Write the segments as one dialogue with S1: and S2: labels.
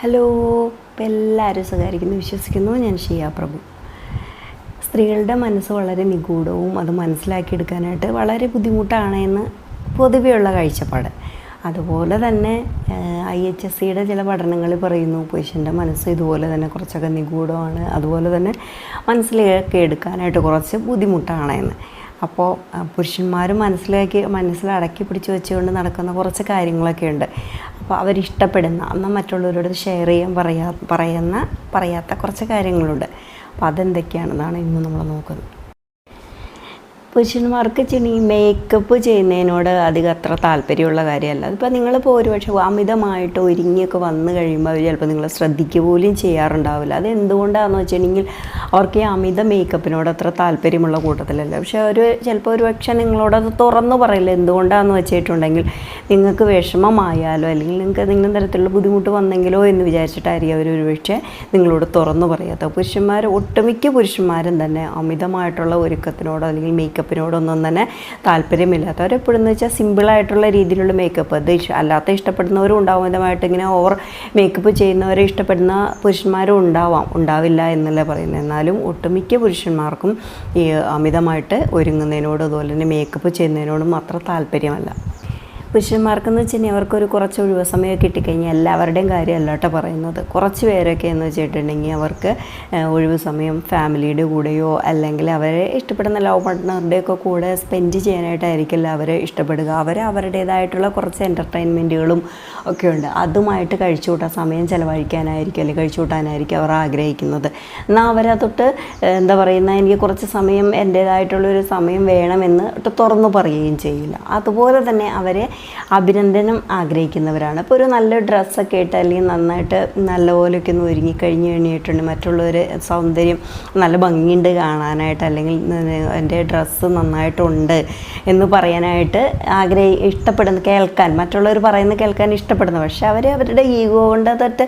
S1: Hello ഇപ്പം എല്ലാവരും സുഖമായിരിക്കുന്നു വിശ്വസിക്കുന്നു. ഞാൻ ഷിയ പ്രഭു. സ്ത്രീകളുടെ മനസ്സ് വളരെ നിഗൂഢവും അത് മനസ്സിലാക്കിയെടുക്കാനായിട്ട് വളരെ ബുദ്ധിമുട്ടാണ് എന്ന് പൊതുവെയുള്ള കാഴ്ചപ്പാട്. അതുപോലെ തന്നെ ഐ എച്ച് എസ് സിയുടെ ചില പഠനങ്ങളിൽ പറയുന്നു പുരുഷന്റെ മനസ്സ് ഇതുപോലെ തന്നെ കുറച്ചൊക്കെ നിഗൂഢമാണ് അതുപോലെ തന്നെ മനസ്സിലാക്കി എടുക്കാനായിട്ട് കുറച്ച് ബുദ്ധിമുട്ടാണ് എന്ന്. അപ്പോൾ പുരുഷന്മാർ മനസ്സിലാക്കി മനസ്സിലടക്കി പിടിച്ച് വെച്ചുകൊണ്ട് നടക്കുന്ന കുറച്ച് കാര്യങ്ങളൊക്കെ ഉണ്ട് അപ്പോൾ അവരിഷ്ടപ്പെടുന്ന എന്നാൽ മറ്റുള്ളവരോട് ഷെയർ ചെയ്യാൻ പറയാ പറയുന്ന പറയാത്ത കുറച്ച് കാര്യങ്ങളുണ്ട്. അപ്പോൾ അതെന്തൊക്കെയാണെന്നാണ് ഇന്ന് നമ്മൾ നോക്കുന്നത്. പുരുഷന്മാർക്ക് ചെണി മേക്കപ്പ് ചെയ്യുന്നതിനോട് അധികം അത്ര താല്പര്യമുള്ള കാര്യമല്ല. അതിപ്പോൾ നിങ്ങളിപ്പോൾ ഒരുപക്ഷെ അമിതമായിട്ട് ഒരുങ്ങിയൊക്കെ വന്നു കഴിയുമ്പോൾ അവർ ചിലപ്പോൾ നിങ്ങൾ ശ്രദ്ധിക്കുക പോലും ചെയ്യാറുണ്ടാവില്ല. അത് എന്തുകൊണ്ടാണെന്ന് വെച്ചിട്ടുണ്ടെങ്കിൽ അവർക്ക് ഈ അമിത മേക്കപ്പിനോട് അത്ര താല്പര്യമുള്ള കൂട്ടത്തിലല്ല. പക്ഷേ ഒരു ചിലപ്പോൾ ഒരു പക്ഷേ നിങ്ങളോടത് തുറന്നു പറയില്ല. എന്തുകൊണ്ടാണെന്ന് വെച്ചിട്ടുണ്ടെങ്കിൽ നിങ്ങൾക്ക് വിഷമമായാലോ അല്ലെങ്കിൽ നിങ്ങൾക്ക് എന്തെങ്കിലും തരത്തിലുള്ള ബുദ്ധിമുട്ട് വന്നെങ്കിലോ എന്ന് വിചാരിച്ചിട്ടായിരിക്കും അവർ ഒരുപക്ഷെ നിങ്ങളോട് തുറന്നു പറയാത്ത പുരുഷന്മാർ ഒട്ടുമിക്ക പുരുഷന്മാരും തന്നെ അമിതമായിട്ടുള്ള ഒരുക്കത്തിനോടോ അല്ലെങ്കിൽ മേക്കപ്പിനോടൊന്നും തന്നെ താല്പര്യമില്ലാത്തവർ എപ്പോഴും എന്ന് വെച്ചാൽ സിമ്പിളായിട്ടുള്ള രീതിയിലുള്ള മേക്കപ്പ്. അത് അല്ലാത്ത ഇഷ്ടപ്പെടുന്നവരും ഉണ്ടാവും. ഇതുമായിട്ട് ഇങ്ങനെ ഓവർ മേക്കപ്പ് ചെയ്യുന്നവരെ ഇഷ്ടപ്പെടുന്ന പുരുഷന്മാരും ഉണ്ടാവാം. ഉണ്ടാവില്ല എന്നല്ല പറയുന്നത്. എന്നാലും ഒട്ടുമിക്ക പുരുഷന്മാർക്കും ഈ അമിതമായിട്ട് ഒരുങ്ങുന്നതിനോട് അതുപോലെ തന്നെ മേക്കപ്പ് ചെയ്യുന്നതിനോടും അത്ര താല്പര്യമല്ല. പുരുഷന്മാർക്കെന്ന് വെച്ചിട്ടുണ്ടെങ്കിൽ അവർക്കൊരു കുറച്ച് ഒഴിവ് സമയം കിട്ടിക്കഴിഞ്ഞാൽ എല്ലാവരുടെയും കാര്യമല്ല കേട്ടോ പറയുന്നത്. കുറച്ച് പേരൊക്കെ എന്ന് വെച്ചിട്ടുണ്ടെങ്കിൽ അവർക്ക് ഒഴിവ് സമയം ഫാമിലിയുടെ കൂടെയോ അല്ലെങ്കിൽ അവരെ ഇഷ്ടപ്പെടുന്ന ലവ് പാർട്ട്ണറുടെയൊക്കെ കൂടെ സ്പെൻഡ് ചെയ്യാനായിട്ടായിരിക്കില്ല അവരെ ഇഷ്ടപ്പെടുക. അവർ അവരുടേതായിട്ടുള്ള കുറച്ച് എന്റർടൈൻമെന്റുകളും ഒക്കെ ഉണ്ട്. അതുമായിട്ട് കഴിച്ചു കൂട്ടാൻ സമയം ചിലവഴിക്കാനായിരിക്കും അല്ലെങ്കിൽ കഴിച്ചു കൂട്ടാനായിരിക്കും അവർ ആഗ്രഹിക്കുന്നത്. എന്നാൽ അവരതൊട്ട് എന്താ പറയുന്ന എനിക്ക് കുറച്ച് സമയം എന്റേതായിട്ടുള്ളൊരു സമയം വേണമെന്ന് തുറന്നു പറയുകയും ചെയ്യില്ല. അതുപോലെ തന്നെ അവരെ അഭിനന്ദനം ആഗ്രഹിക്കുന്നവരാണ്. അപ്പോൾ ഒരു നല്ല ഡ്രസ്സൊക്കെ ഇട്ട് അല്ലെങ്കിൽ നന്നായിട്ട് നല്ലപോലെയൊക്കെ ഒന്ന് ഒരുങ്ങി കഴിഞ്ഞ് കഴിഞ്ഞിട്ടുണ്ട് മറ്റുള്ളവർ സൗന്ദര്യം നല്ല ഭംഗിയുണ്ട് കാണാനായിട്ട് അല്ലെങ്കിൽ എന്റെ ഡ്രസ്സ് നന്നായിട്ടുണ്ട് എന്ന് പറയാനായിട്ട് ആഗ്രഹി ഇഷ്ടപ്പെടുന്ന കേൾക്കാൻ. മറ്റുള്ളവർ പറയുന്നത് കേൾക്കാൻ ഇഷ്ടപ്പെടുന്നു. പക്ഷെ അവർ അവരുടെ ഈഗോ കൊണ്ട് തൊട്ട്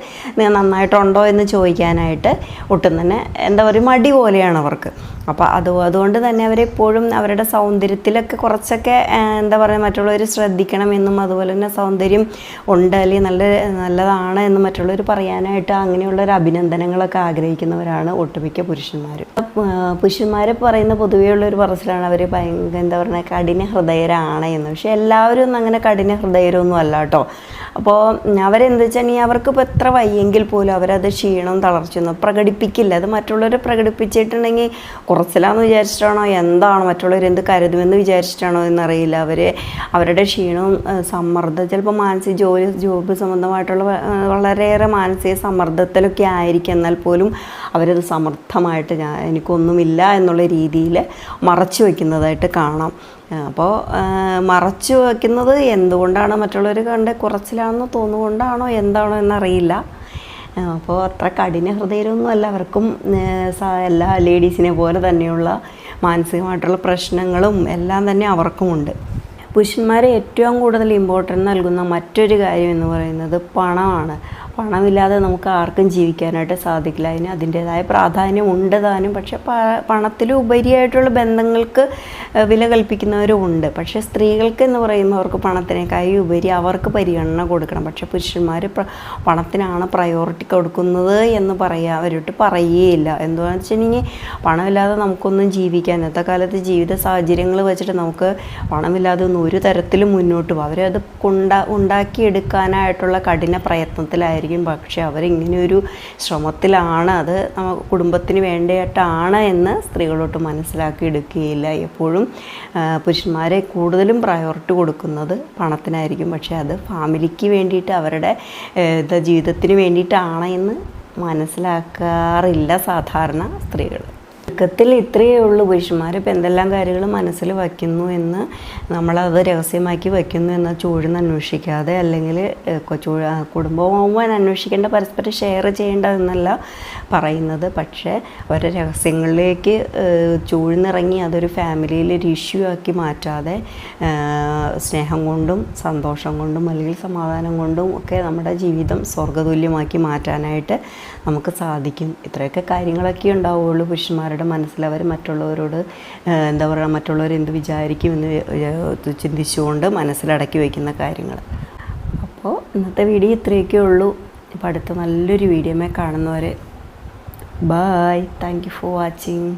S1: നന്നായിട്ടുണ്ടോ എന്ന് ചോദിക്കാനായിട്ട് ഒട്ടും തന്നെ എന്താ പറയുക മടി പോലെയാണ് അവർക്ക്. അപ്പോൾ അത് അതുകൊണ്ട് തന്നെ അവരെപ്പോഴും അവരുടെ സൗന്ദര്യത്തിലൊക്കെ കുറച്ചൊക്കെ എന്താ പറയുക മറ്റുള്ളവർ ശ്രദ്ധിക്കണം എന്നും അതുപോലെ തന്നെ സൗന്ദര്യം ഉണ്ട് അല്ലെങ്കിൽ നല്ല നല്ലതാണ് എന്ന് മറ്റുള്ളവർ പറയാനായിട്ട് അങ്ങനെയുള്ള ഒരു അഭിനന്ദനങ്ങളൊക്കെ ആഗ്രഹിക്കുന്നവരാണ് ഒട്ടുമിക്ക പുരുഷന്മാർ പുരുഷന്മാർ പറയുന്ന പൊതുവെയുള്ള ഒരു പറച്ചിലാണ് അവർ ഭയങ്കര എന്താ പറയുക കഠിന ഹൃദയരാണ് എന്ന്. പക്ഷേ എല്ലാവരും ഒന്നും അങ്ങനെ കഠിന ഹൃദയരൊന്നും അല്ല കേട്ടോ. അപ്പോൾ അവരെന്ത് വെച്ചാൽ അവർക്കിപ്പോൾ എത്ര വയ്യെങ്കിൽ പോലും അവരത് ക്ഷീണവും തളർച്ചയൊന്നും പ്രകടിപ്പിക്കില്ല. അത് മറ്റുള്ളവർ പ്രകടിപ്പിച്ചിട്ടുണ്ടെങ്കിൽ കുറച്ചിലാന്ന് വിചാരിച്ചിട്ടാണോ? എന്താണോ മറ്റുള്ളവർ എന്ത് കരുതുമെന്ന് വിചാരിച്ചിട്ടാണോ എന്നറിയില്ല. അവർ അവരുടെ ക്ഷീണവും സമ്മർദ്ദം ചിലപ്പോൾ മാനസിക ജോലി ജോബ് സംബന്ധമായിട്ടുള്ള വളരെയേറെ മാനസിക സമ്മർദ്ദത്തിലൊക്കെ ആയിരിക്കും. എന്നാൽ പോലും അവരത് സമർത്ഥമായിട്ട് ഞാൻ എനിക്കൊന്നുമില്ല എന്നുള്ള രീതിയിൽ മറച്ചു വയ്ക്കുന്നതായിട്ട് കാണാം. അപ്പോൾ മറച്ചു വയ്ക്കുന്നത് എന്തുകൊണ്ടാണ്? മറ്റുള്ളവർ കണ്ട് കുറച്ചിലാണെന്ന് തോന്നുകൊണ്ടാണോ എന്താണോ എന്നറിയില്ല. അപ്പോൾ അത്ര കഠിന ഹൃദയരൊന്നും അല്ല അവർക്കും എല്ലാ ലേഡീസിനെ പോലെ തന്നെയുള്ള മാനസികമായിട്ടുള്ള പ്രശ്നങ്ങളും എല്ലാം തന്നെ അവർക്കുമുണ്ട്. പുരുഷന്മാരെ ഏറ്റവും കൂടുതൽ ഇമ്പോർട്ടന്റ് നൽകുന്ന മറ്റൊരു കാര്യം എന്ന് പറയുന്നത് പണമാണ്. പണമില്ലാതെ നമുക്ക് ആർക്കും ജീവിക്കാനായിട്ട് സാധിക്കില്ല. അതിന് അതിന്റേതായ പ്രാധാന്യം ഉണ്ട് താനും. പക്ഷെ പ പണത്തിലും ഉപരിയായിട്ടുള്ള ബന്ധങ്ങൾക്ക് വില കൽപ്പിക്കുന്നവരും ഉണ്ട്. പക്ഷേ സ്ത്രീകൾക്ക് എന്ന് പറയുമ്പോൾ അവർക്ക് പണത്തിനേക്കായി ഉപരി അവർക്ക് പരിഗണന കൊടുക്കണം. പക്ഷെ പുരുഷന്മാർ പണത്തിനാണ് പ്രയോറിറ്റി കൊടുക്കുന്നത് എന്ന് പറയാ അവരോട്ട് പറയുകയില്ല. എന്തുവാണെന്ന് വെച്ചിട്ടുണ്ടെങ്കിൽ പണമില്ലാതെ നമുക്കൊന്നും ജീവിക്കാൻ ഇന്നത്തെ കാലത്ത് ജീവിത സാഹചര്യങ്ങൾ വെച്ചിട്ട് നമുക്ക് പണമില്ലാതെ ഒന്നും ഒരു തരത്തിലും മുന്നോട്ട് പോകും അവരത് കൊണ്ട ഉണ്ടാക്കിയെടുക്കാനായിട്ടുള്ള കഠിന പ്രയത്നത്തിലായിരിക്കും. പക്ഷെ അവരിങ്ങനെയൊരു ശ്രമത്തിലാണ്. അത് നമുക്ക് കുടുംബത്തിന് വേണ്ടിയിട്ടാണ് എന്ന് സ്ത്രീകളോട്ട് മനസ്സിലാക്കി എടുക്കുകയില്ല. എപ്പോഴും പുരുഷന്മാരെ കൂടുതലും പ്രയോറിറ്റി കൊടുക്കുന്നത് പണത്തിനായിരിക്കും. പക്ഷെ അത് ഫാമിലിക്ക് വേണ്ടിയിട്ട് അവരുടെ ജീവിതത്തിന് വേണ്ടിയിട്ടാണ് എന്ന് മനസ്സിലാക്കാറില്ല സാധാരണ സ്ത്രീകൾ ചുരുക്കത്തിൽ ഇത്രയേ ഉള്ളൂ. പുരുഷന്മാർ ഇപ്പം എന്തെല്ലാം കാര്യങ്ങൾ മനസ്സിൽ വയ്ക്കുന്നു എന്ന് നമ്മളത് രഹസ്യമാക്കി വയ്ക്കുന്നു എന്ന് ചൂഴ്ന്ന് അന്വേഷിക്കാതെ അല്ലെങ്കിൽ കുടുംബമാകുമ്പോൾ അന്വേഷിക്കേണ്ട പരസ്പരം ഷെയർ ചെയ്യേണ്ടതെന്നല്ല പറയുന്നത്. പക്ഷേ അവരുടെ രഹസ്യങ്ങളിലേക്ക് ചൂഴ്ന്നിറങ്ങി അതൊരു ഫാമിലിയിൽ ഒരു ഇഷ്യൂ ആക്കി മാറ്റാതെ സ്നേഹം കൊണ്ടും സന്തോഷം കൊണ്ടും അല്ലെങ്കിൽ സമാധാനം കൊണ്ടും ഒക്കെ നമ്മുടെ ജീവിതം സ്വർഗതുല്യമാക്കി മാറ്റാനായിട്ട് നമുക്ക് സാധിക്കും. ഇത്രയൊക്കെ കാര്യങ്ങളൊക്കെ ഉണ്ടാവുകയുള്ളൂ പുരുഷന്മാരുടെ മനസ്സിൽ അവർ മറ്റുള്ളവരോട് എന്താ പറയുക മറ്റുള്ളവർ എന്ത് വിചാരിക്കുമെന്ന് ചിന്തിച്ചുകൊണ്ട് മനസ്സിലടക്കി വയ്ക്കുന്ന കാര്യങ്ങൾ. അപ്പോൾ ഇന്നത്തെ വീഡിയോ ഇത്രയൊക്കെ ഉള്ളൂ. അപ്പോൾ അടുത്ത നല്ലൊരു വീഡിയോമേ കാണുന്നവരെ bye thank you for watching